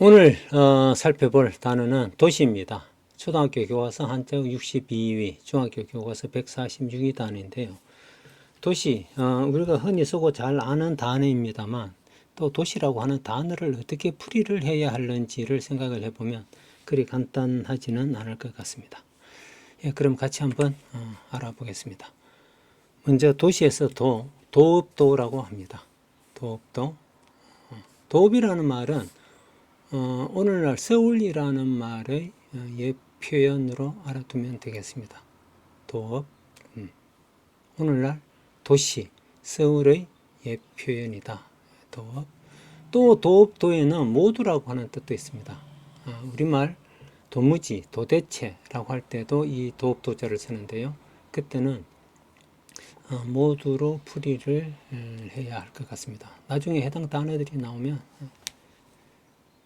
오늘 어, 살펴볼 단어는 도시입니다. 초등학교 교과서 한자어 62위, 중학교 교과서 146위 단어인데요. 도시, 어, 우리가 흔히 쓰고 잘 아는 단어입니다만 또 도시라고 하는 단어를 어떻게 풀이를 해야 하는지를 생각을 해보면 그리 간단하지는 않을 것 같습니다. 예, 그럼 같이 한번 어, 알아보겠습니다. 먼저 도시에서 도, 도읍도라고 합니다. 도읍도. 어, 도읍이라는 말은 어, 오늘날 서울이라는 말의 어, 옛 표현으로 알아두면 되겠습니다. 도읍. 음. 오늘날 도시, 서울의 옛 표현이다. 도읍. 또 도읍도에는 모두라고 하는 뜻도 있습니다. 어, 우리말 도무지, 도대체라고 할 때도 이 도읍도자를 쓰는데요. 그때는 어, 모두로 풀이를 음, 해야 할 것 같습니다. 나중에 해당 단어들이 나오면 어,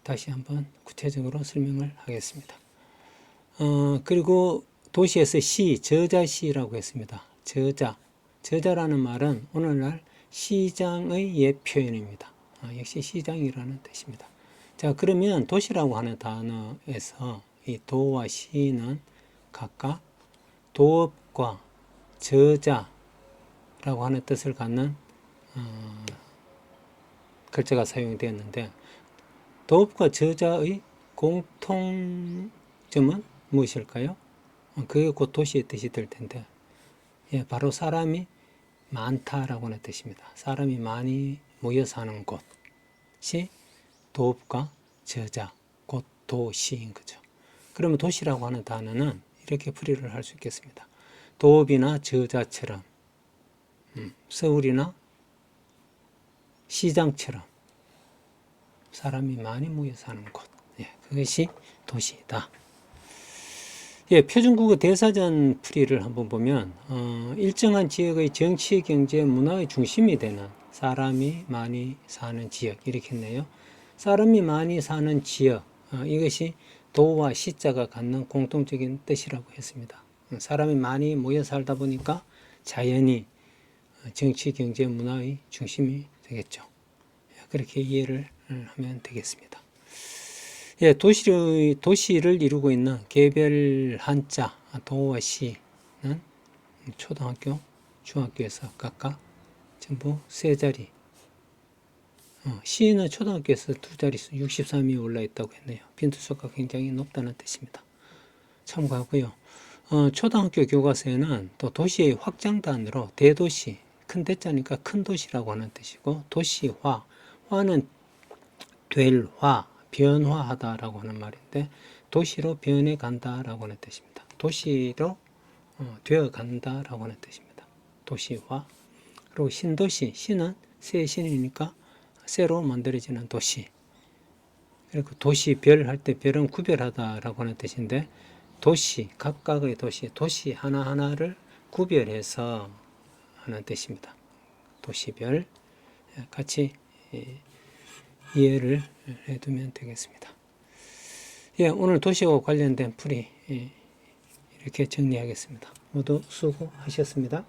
다시 한번 구체적으로 설명을 하겠습니다. 어, 그리고 도시에서 시, 저자시라고 했습니다. 저자. 저자라는 말은 오늘날 시장의 옛 표현입니다. 아, 역시 시장이라는 뜻입니다. 자, 그러면 도시라고 하는 단어에서 이 도와 시는 각각 도읍과 저자라고 하는 뜻을 갖는 어, 글자가 사용되었는데 도읍과 저자의 공통점은 무엇일까요? 어, 그게 곧 도시의 뜻이 될 텐데, 예, 바로 사람이 많다라고 하는 뜻입니다. 사람이 많이 모여 사는 곳이 도읍과 저자, 곧 도시인 거죠. 그러면 도시라고 하는 단어는 이렇게 풀이를 할 수 있겠습니다. 도읍이나 저자처럼, 음, 서울이나 시장처럼 사람이 많이 모여 사는 곳. 예, 그것이 도시다. 예, 표준국어 대사전 풀이를 한번 보면 어, 일정한 지역의 정치, 경제, 문화의 중심이 되는 사람이 많이 사는 지역 이렇게 했네요. 사람이 많이 사는 지역 어, 이것이 도와 시자가 갖는 공통적인 뜻이라고 했습니다. 어, 사람이 많이 모여 살다 보니까 자연히 어, 정치, 경제, 문화의 중심이 되겠죠. 예, 그렇게 이해를 하면 되겠습니다. 예, 도시를, 도시를 이루고 있는 개별 한자, 도와 시는 초등학교, 중학교에서 각각 전부 세 자리. 어, 시는 초등학교에서 두 자릿수 63이 올라 있다고 했네요. 빈투수가 굉장히 높다는 뜻입니다. 참고하고요. 어, 초등학교 교과서에는 또 도시의 확장단으로 대도시, 큰 대자니까 큰 도시라고 하는 뜻이고 도시화, 화는 될 화, 변화하다라고 하는 말인데 도시로 변해 간다라고 하는 뜻입니다. 도시로 어, 되어 간다라고 하는 뜻입니다. 도시화. 그리고 신도시, 신은 새 신이니까 새로 만들어지는 도시. 그리고 도시별 할 때 별은 구별하다라고 하는 뜻인데 도시, 각각의 도시, 도시 하나하나를 구별해서 하는 뜻입니다. 도시별 같이 예, 이해를 해두면 되겠습니다. 예, 오늘 도시와 관련된 풀이 예, 이렇게 정리하겠습니다. 모두 수고하셨습니다.